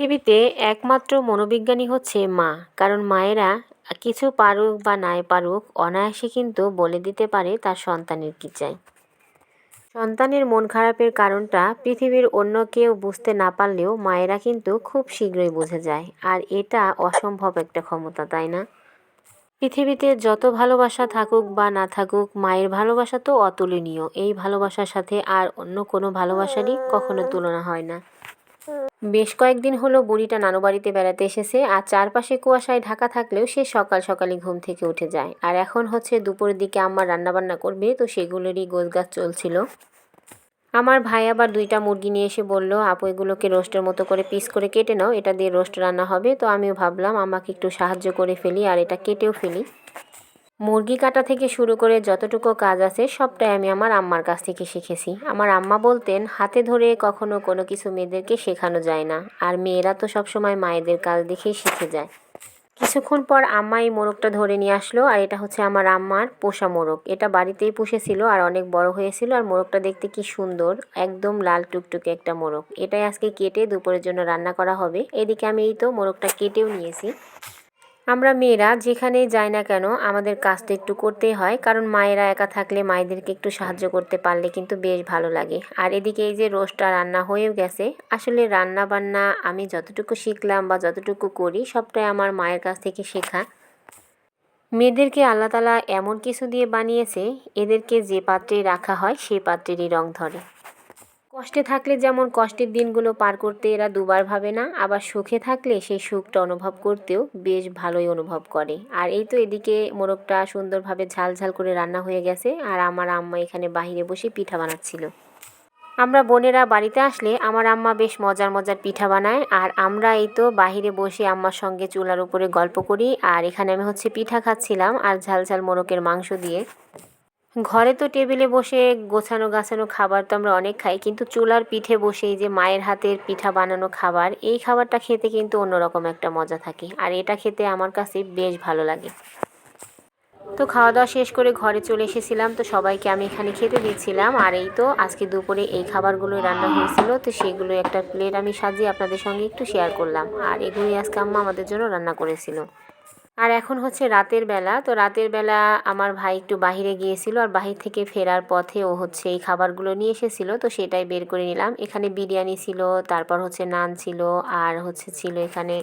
পৃথিবীতে একমাত্র মনোবিজ্ঞানী হচ্ছে মা। কারণ মায়েরা কিছু পারুক বা নাই পারুক, অনায়াসে কিন্তু বলে দিতে পারে তার সন্তানের কী চাই। সন্তানের মন খারাপের কারণটা পৃথিবীর অন্য কেউ বুঝতে না পারলেও মায়েরা কিন্তু খুব শীঘ্রই বুঝে যায়। আর এটা অসম্ভব একটা ক্ষমতা, তাই না? পৃথিবীতে যত ভালোবাসা থাকুক বা না থাকুক, মায়ের ভালোবাসা তো অতুলনীয়। এই ভালোবাসার সাথে আর অন্য কোনো ভালোবাসারই কখনো তুলনা হয় না। বেশ কয়েকদিন হলো বুড়িটা নানু বাড়িতে এসেছে আর চারপাশে কুয়াশায় ঢাকা থাকলেও সে সকাল সকালে ঘুম থেকে উঠে যায়। আর এখন হচ্ছে দুপুরের দিকে আম্মা রান্নাবান্না করবে, তো সেগুলোরই গোছগাছ চলছিল। আমার ভাই আবার দুইটা মুরগি নিয়ে এসে বলল, আপু, এগুলোকে রোস্টের মতো করে পিস করে কেটে নাও, এটা দিয়ে রোস্ট রান্না হবে। তো আমিও ভাবলাম আমাকে একটু সাহায্য করে ফেলি, আর এটা কেটেও ফেলি। মুরগি কাটা থেকে শুরু করে যতটুকু কাজ আছে, সবটাই আমি আমার আম্মার কাছ থেকে শিখেছি। আমার আম্মা বলতেন, হাতে ধরে কখনো কোনো কিছু মেয়েদেরকে শেখানো যায় না, আর মেয়েরা তো সবসময় মায়েদের কাজ দেখেই শিখে যায়। কিছুক্ষণ পর আম্মা এই মোরগটা ধরে নিয়ে আসলো, আর এটা হচ্ছে আমার আম্মার পোষা মোরগ। এটা বাড়িতেই পুষেছিল, আর অনেক বড় হয়েছিল, আর মোরগটা দেখতে কি সুন্দর, একদম লাল টুকটুকে একটা মোরগ। এটাই আজকে কেটে দুপুরের জন্য রান্না করা হবে। এদিকে আমি এই তো মোরগটা কেটেও নিয়েছি। আমরা মেয়েরা যেখানেই যাই না কেন, আমাদের কাজটা একটু করতেই হয়, কারণ মায়েরা একা থাকলে মায়েদেরকে একটু সাহায্য করতে পারলে কিন্তু বেশ ভালো লাগে। আর এদিকে এই যে রোস্টটা রান্না হয়েও গেছে, আসলে রান্না বান্না আমি যতটুকু শিখলাম বা যতটুকু করি, সবটাই আমার মায়ের কাছ থেকে শেখা। মেয়েদেরকে আল্লাহ তালা এমন কিছু দিয়ে বানিয়েছে, এদেরকে যে পাত্রে রাখা হয় সেই পাত্রেরই রং ধরে। কষ্টে থাকলে যেমন কষ্টের দিনগুলো পার করতে এরা দুবার ভাবে না, আবার সুখে থাকলে সেই সুখটা অনুভব করতেও বেশ ভালোই অনুভব করে। আর এই তো এদিকে মোরগটা সুন্দরভাবে ঝাল ঝাল করে রান্না হয়ে গেছে, আর আমার আম্মা এখানে বাহিরে বসে পিঠা বানাচ্ছিল। আমরা বোনেরা বাড়িতে আসলে আমার আম্মা বেশ মজার মজার পিঠা বানায়, আর আমরা এই তো বাহিরে বসে আম্মার সঙ্গে চুলার উপরে গল্প করি, আর এখানে আমি হচ্ছে পিঠা খাচ্ছিলাম আর ঝাল ঝাল মোরগের মাংস দিয়ে। ঘরে তো টেবিলে বসে গোছানো গাছানো খাবার তো আমরা অনেক খাই, কিন্তু চুলার পিঠে বসে যে মায়ের হাতের পিঠা বানানো খাবার, এই খাবারটা খেতে কিন্তু অন্যরকম একটা মজা থাকে। আর এটা খেতে আমার কাছে বেশ ভালো লাগে। তো খাওয়া দাওয়া শেষ করে ঘরে চলে এসেছিলাম, তো সবাইকে আমি এখানে খেতে দিচ্ছিলাম। আর এই তো আজকে দুপুরে এই খাবারগুলো রান্না হয়েছিল, তো সেগুলো একটা প্লেট আমি সাজিয়ে আপনাদের সঙ্গে একটু শেয়ার করলাম। আর এগুলোই আজকে আম্মা আমাদের জন্য রান্না করেছিল। আর এখন হচ্ছে রাতের বেলা। তো রাতের বেলা আমার ভাই একটু বাহিরে গিয়েছিল আর বাহির থেকে ফেরার পথে ও হচ্ছে এই খাবারগুলো নিয়ে এসেছিল, তো সেটাই বের করে নিলাম। এখানে বিরিয়ানি ছিল, তারপর হচ্ছে নান ছিল আর হচ্ছে ছিল এখানে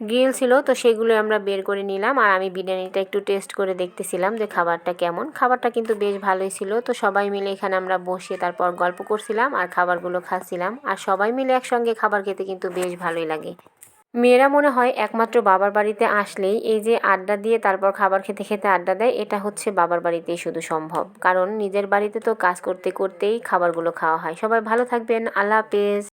গ্রিল ছিল, তো সেগুলো আমরা বের করে নিলাম। আর আমি বিরিয়ানিটা একটু টেস্ট করে দেখতেছিলাম যে খাবারটা কেমন। খাবারটা কিন্তু বেশ ভালোই ছিল, তো সবাই মিলে এখানে আমরা বসে তারপর গল্প করছিলাম আর খাবারগুলো খাচ্ছিলাম। আর সবাই মিলে একসঙ্গে খাবার খেতে কিন্তু বেশ ভালোই লাগে। মেয়েরা মনে হয় একমাত্র বাবার বাড়িতে আসলেই এই যে আড্ডা দিয়ে তারপর খাবার খেতে খেতে আড্ডা দেয়, এটা হচ্ছে বাবার বাড়িতেই শুধু সম্ভব। কারণ নিজের বাড়িতে তো কাজ করতে করতেই খাবারগুলো খাওয়া হয়। সবাই ভালো থাকবেন। আল্লাহ হাফেজ।